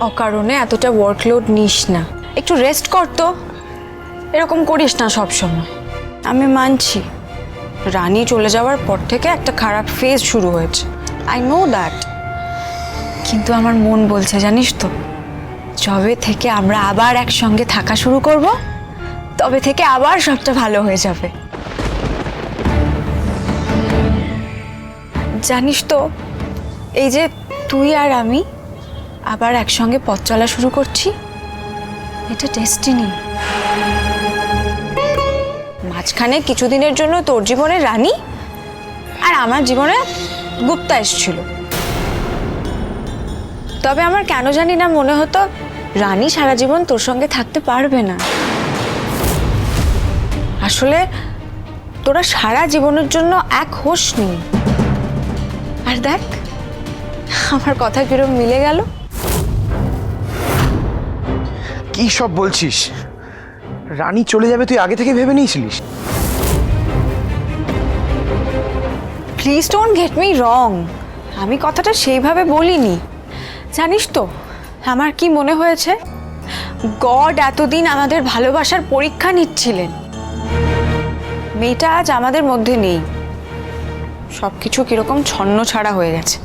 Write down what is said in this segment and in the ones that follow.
অকারণে এতটা ওয়ার্কলোড নিস না। একটু রেস্ট কর তো। এরকম করিস না সব সময় আমি মানছি। রানী চলে যাওয়ার পর থেকে একটা খারাপ ফেজ শুরু হয়েছে। আই নো দ্যাট কিন্তু আমার মন বলছে, জানিস তো, যবে থেকে আমরা আবার একসঙ্গে থাকা শুরু করব, তবে থেকে আবার সবটা ভালো হয়ে যাবে। জানিস তো, এই যে তুই আর আমি আবার একসঙ্গে পথ চলা শুরু করছি? এটা ডেস্টিনি মাঝখানে কিছুদিনের জন্য তোর জীবনে রানী আর আমার জীবনে গুপ্তা এসেছিল। তবে আমার কেন জানি না মনে হতো রানী সারা জীবন তোর সঙ্গে থাকতে পারবে না। আসলে তোরা সারা জীবনের জন্য এক হোস নি আর দেখ, আমার কথা কিরম মিলে গেল। কি সব বলছিস? রানী চলে যাবে তুই আগে থেকে ভেবে নিয়েছিলিস। Please don't get me wrong আমি কথাটা সেইভাবে বলিনি। জানিস তো, আমার কি মনে হয়েছে? গড এতদিন আমাদের ভালোবাসার পরীক্ষা নিচ্ছিলেন। মেয়েটা আজ আমাদের মধ্যে নেই। সব কিছু কীরকম ছন্ন ছাড়া হয়ে গেছে।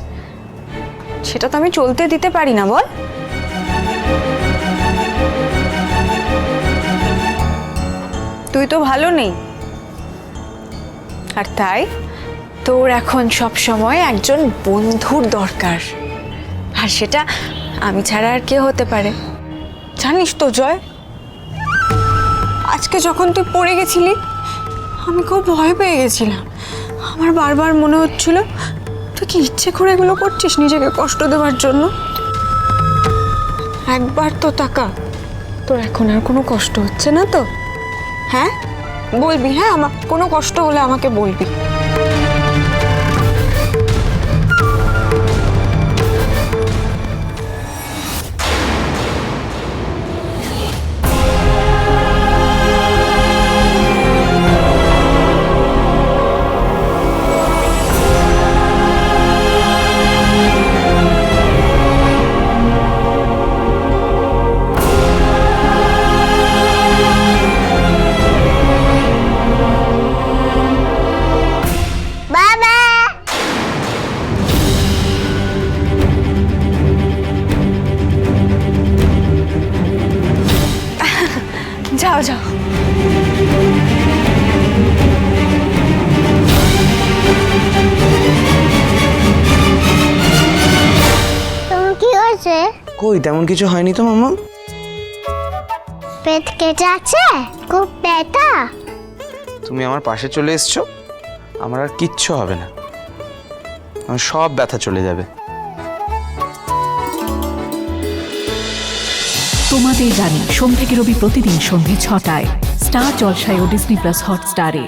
সেটা তো আমি চলতে দিতে পারি না, বল। তুই তো ভালো নেই। আর তাই তোর এখন সব সময় একজন বন্ধুর দরকার। আর সেটা আমি ছাড়া আর কে হতে পারে? জানিস তো, জয়। আজকে যখন তুই পড়ে গেছিলি, আমি খুব ভয় পেয়ে গেছিলাম। আমার বারবার মনে হচ্ছিল, তুই কি ইচ্ছে করে এগুলো করছিস নিজেকে কষ্ট দেওয়ার জন্য? একবার তো তাকা, তোর এখন আর কোনো কষ্ট হচ্ছে না তো? হ্যাঁ? বলবি হ্যাঁ? আমার কোনো কষ্ট হলে আমাকে বলবি। যাও যাও। তোমার কি হয়েছে? কই তেমন কিছু হয়নি তো মামা? পেট কেটে আছে? খুব ব্যথা। তুমি আমার পাশে চলে এসছো আমার আর কিচ্ছু হবে না। আমার সব ব্যথা চলে যাবে। তোমাদের জানি সোম থেকে রবি প্রতিদিন সন্ধ্যে ছটায়। স্টার জলসায় ও ডিসনি প্লাস হটস্টারে।